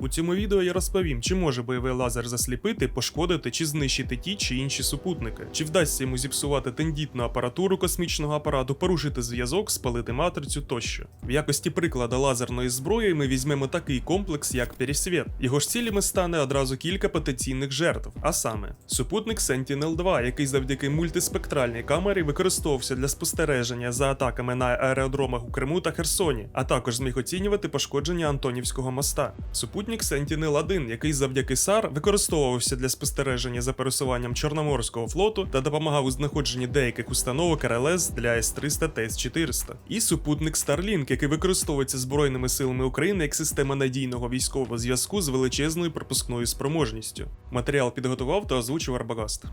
У цьому відео я розповім, чи може бойовий лазер засліпити, пошкодити чи знищити ті чи інші супутники, чи вдасться йому зіпсувати тендітну апаратуру космічного апарату, порушити зв'язок, спалити матрицю тощо. В якості приклада лазерної зброї ми візьмемо такий комплекс, як Пересвіт. Його ж цілями стане одразу кілька потенційних жертв, а саме супутник Sentinel-2, який завдяки мультиспектральній камері використовувався для спостереження за атаками на аеродромах у Криму та Херсоні, а також зміг оцінювати пошкодження Антонівського моста. Супутник Sentinel-1, який завдяки САР використовувався для спостереження за пересуванням Чорноморського флоту та допомагав у знаходженні деяких установок РЛС для С-300 та С-400. І супутник Starlink, який використовується Збройними силами України як система надійного військового зв'язку з величезною пропускною спроможністю. Матеріал підготував та озвучив Арбагаст.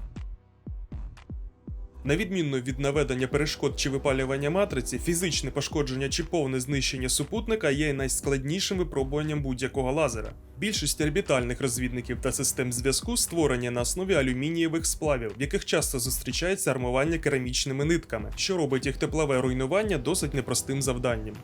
На відміну від наведення перешкод чи випалювання матриці, фізичне пошкодження чи повне знищення супутника є найскладнішим випробуванням будь-якого лазера. Більшість орбітальних розвідників та систем зв'язку створені на основі алюмінієвих сплавів, в яких часто зустрічається армування керамічними нитками, що робить їх теплове руйнування досить непростим завданням.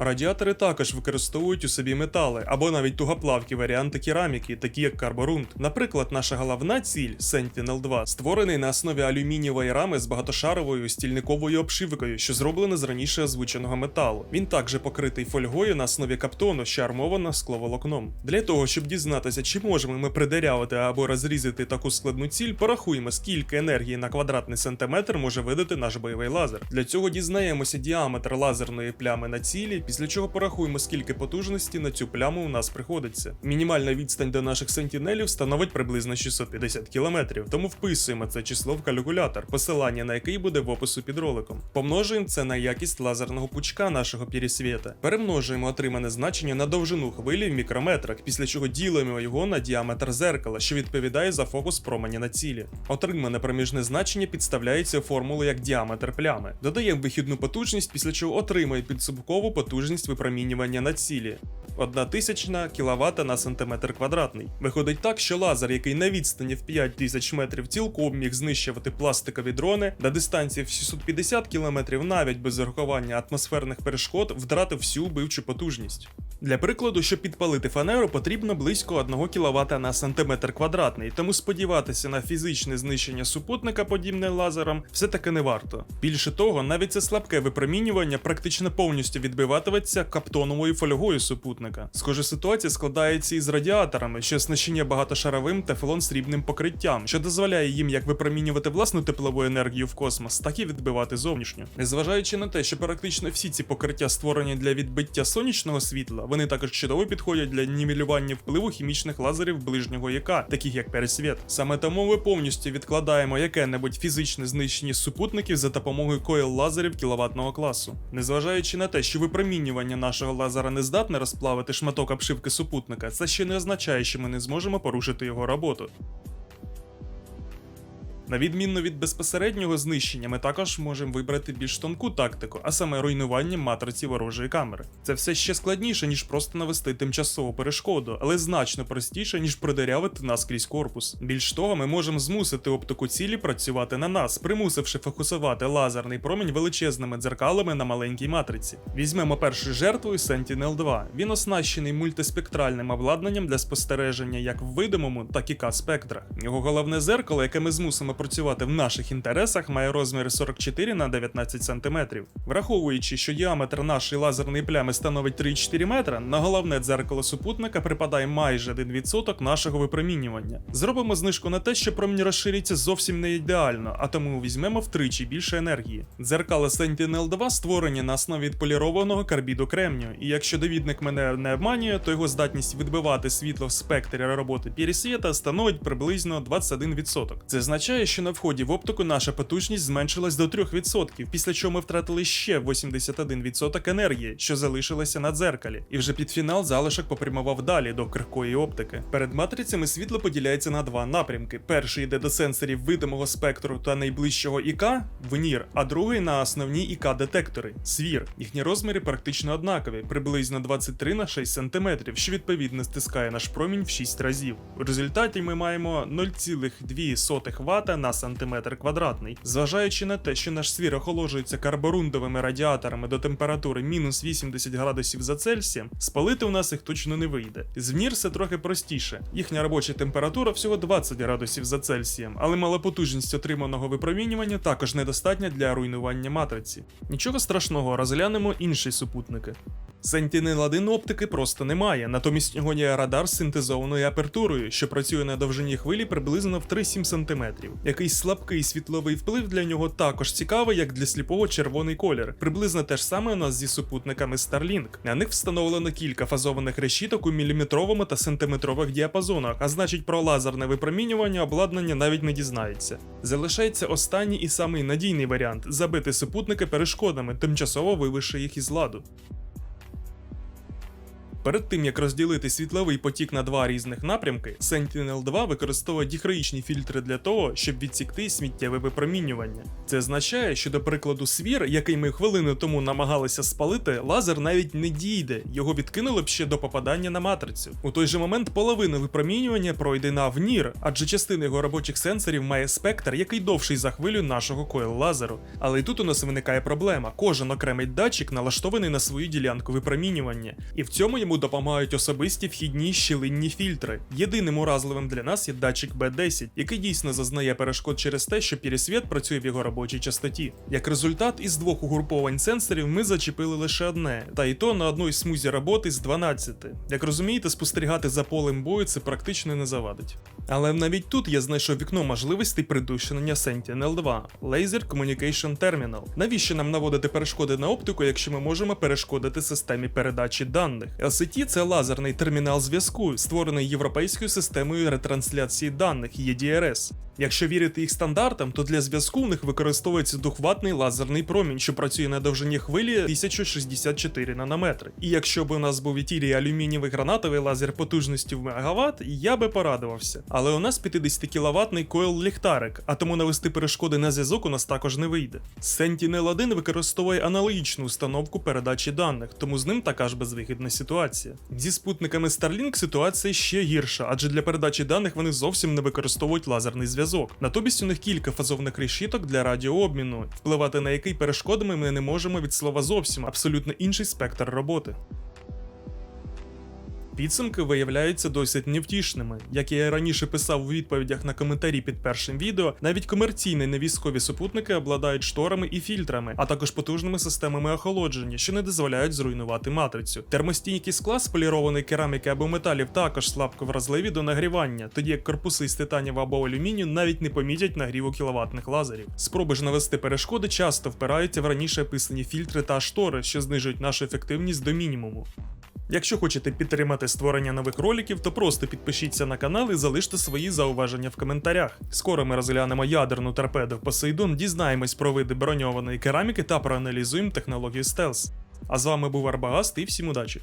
Радіатори також використовують у собі метали або навіть тугоплавкі варіанти кераміки, такі як карборунд. Наприклад, наша головна ціль Sentinel-2 створений на основі алюмінієвої рами з багатошаровою стільниковою обшивкою, що зроблена з раніше озвученого металу. Він також покритий фольгою на основі каптону, що армована скловолокном. Для того, щоб дізнатися, чи можемо ми придерявити або розрізати таку складну ціль, порахуємо, скільки енергії на квадратний сантиметр може видати наш бойовий лазер. Для цього дізнаємося діаметр лазерної плями на цілі, після чого порахуємо, скільки потужності на цю пляму у нас приходиться. Мінімальна відстань до наших сентінелів становить приблизно 650 км, тому вписуємо це число в калькулятор, посилання на який буде в опису під роликом. Помножуємо це на якість лазерного пучка нашого пересвіта. Перемножуємо отримане значення на довжину хвилі в мікрометрах, після чого ділимо його на діаметр зеркала, що відповідає за фокус промені на цілі. Отримане проміжне значення підставляється у формулу як діаметр плями. Додаємо вихідну потужність, після чого отримує підсумкову потужність випромінювання на цілі. 1000 кВт на сантиметр квадратний. Виходить так, що лазер, який на відстані в 5000 метрів цілком міг знищувати пластикові дрони, на дистанції в 650 км навіть без урахування атмосферних перешкод втратив всю вбивчу потужність. Для прикладу, щоб підпалити фанеру, потрібно близько 1 кВт на сантиметр квадратний, тому сподіватися на фізичне знищення супутника, подібне лазерам, все-таки не варто. Більше того, навіть це слабке випромінювання практично повністю відбиватиметься каптоновою фольгою супутника. Схожа ситуація складається із радіаторами, що оснащені багатошаровим тефлон срібним покриттям, що дозволяє їм як випромінювати власну теплову енергію в космос, так і відбивати зовнішню. Незважаючи на те, що практично всі ці покриття створені для відбиття сонячного світла, вони також чудово підходять для нівелювання впливу хімічних лазерів ближнього яка, таких як пересвіт. Саме тому ми повністю відкладаємо яке-небудь фізичне знищення супутників за допомогою койл лазерів кіловатного класу. Незважаючи на те, що випромінювання нашого лазера не здатне розплавити шматок обшивки супутника, це ще не означає, що ми не зможемо порушити його роботу. На відмінно від безпосереднього знищення, ми також можемо вибрати більш тонку тактику, а саме руйнування матриці ворожої камери. Це все ще складніше, ніж просто навести тимчасову перешкоду, але значно простіше, ніж продирявити наскрізь корпус. Більш того, ми можемо змусити оптику цілі працювати на нас, примусивши фокусувати лазерний промінь величезними дзеркалами на маленькій матриці. Візьмемо першою жертвою Sentinel-2. Він оснащений мультиспектральним обладнанням для спостереження як в видимому, так і К-спектрах. Його головне зеркало, яке ми змусимо працювати в наших інтересах, має розміри 44 на 19 см. Враховуючи, що діаметр нашої лазерної плями становить 3,4 метра, на головне дзеркало супутника припадає майже 1% нашого випромінювання. Зробимо знижку на те, що промінь розширюється зовсім не ідеально, а тому візьмемо втричі більше енергії. Дзеркала Sentinel-2 створені на основі відполірованого карбіду кремнію, і якщо довідник мене не обманює, то його здатність відбивати світло в спектрі роботи пересвіта становить приблизно 21%. Це означає, що на вході в оптику наша потужність зменшилась до 3%, після чого ми втратили ще 81% енергії, що залишилося на дзеркалі, і вже під фінал залишок попрямував далі до крихкої оптики. Перед матрицями світло поділяється на два напрямки: перший йде до сенсорів видимого спектру та найближчого ІК винір, а другий на основні ІК-детектори свір. Їхні розміри практично однакові, приблизно 23 на 6 см, що відповідно стискає наш промінь в 6 разів. У результаті ми маємо 0,2 Вт на сантиметр квадратний. Зважаючи на те, що наш свір охолоджується карборундовими радіаторами до температури мінус 80 градусів за Цельсієм, спалити у нас їх точно не вийде. З все трохи простіше. Їхня робоча температура всього 20 градусів за Цельсієм, але малопотужність отриманого випромінювання також недостатня для руйнування матриці. Нічого страшного, розглянемо інші супутники. Sentinel-1 оптики просто немає, натомість нього є радар з синтезованою апертурою, що працює на довжині хвилі приблизно в 3-7 см. Якийсь слабкий світловий вплив для нього також цікавий, як для сліпого червоний колір. Приблизно те ж саме у нас зі супутниками Starlink. На них встановлено кілька фазованих решіток у міліметровому та сантиметрових діапазонах, а значить про лазерне випромінювання обладнання навіть не дізнається. Залишається останній і самий надійний варіант забити супутники перешкодами, тимчасово вививши їх із ладу. Перед тим як розділити світловий потік на два різних напрямки, Sentinel-2 використовує діхроїчні фільтри для того, щоб відсікти сміттєве випромінювання. Це означає, що, до прикладу, свір, який ми хвилину тому намагалися спалити, лазер навіть не дійде, його відкинули б ще до попадання на матрицю. У той же момент половина випромінювання пройдена в нір, адже частина його робочих сенсорів має спектр, який довший за хвилю нашого койл лазеру. Але і тут у нас виникає проблема: кожен окремий датчик налаштований на свою ділянку випромінювання, і в цьому йому допомагають особисті вхідні щілинні фільтри. Єдиним уразливим для нас є датчик B10, який дійсно зазнає перешкод через те, що пересвіт працює в його робочій частоті. Як результат, із двох угруповань сенсорів ми зачепили лише одне, та й то на одній смузі роботи з 12. Як розумієте, спостерігати за полем бою це практично не завадить. Але навіть тут я знайшов вікно можливостей придушення Sentinel-2 Laser Communication Terminal. Навіщо нам наводити перешкоди на оптику, якщо ми можемо перешкодити системі передачі даних? LCT – це лазерний термінал зв'язку, створений європейською системою ретрансляції даних EDRS. Якщо вірити їх стандартам, то для зв'язку в них використовується двохватний лазерний промінь, що працює на довжині хвилі 1064 нанометри. І якщо б у нас був етілій алюмінієвий гранатовий лазер потужністю в мегаватт, я би порадувався. Але у нас 50 кіловатний койл ліхтарик, а тому навести перешкоди на зв'язок у нас також не вийде. Sentinel-1 використовує аналогічну установку передачі даних, тому з ним така ж безвигідна ситуація. Зі спутниками Starlink ситуація ще гірша, адже для передачі даних вони зовсім не використовують лазерний зв'язок. Натомість у них кілька фазовних решіток для радіообміну, впливати на який перешкодами ми не можемо від слова зовсім, абсолютно інший спектр роботи. Підсумки виявляються досить невтішними. Як я раніше писав у відповідях на коментарі під першим відео, навіть комерційні невійськові супутники обладають шторами і фільтрами, а також потужними системами охолодження, що не дозволяють зруйнувати матрицю. Термостійкий скла з полірованої кераміки або металів також слабко вразливі до нагрівання, тоді як корпуси з титанів або алюмінію навіть не помітять нагріву кіловатних лазерів. Спроби ж навести перешкоди часто впираються в раніше описані фільтри та штори, що знижують нашу ефективність до мінімуму. Якщо хочете підтримати створення нових роликів, то просто підпишіться на канал і залиште свої зауваження в коментарях. Скоро ми розглянемо ядерну торпеду Посейдон, дізнаємось про види броньованої кераміки та проаналізуємо технологію стелс. А з вами був Арбагаст і всім удачі!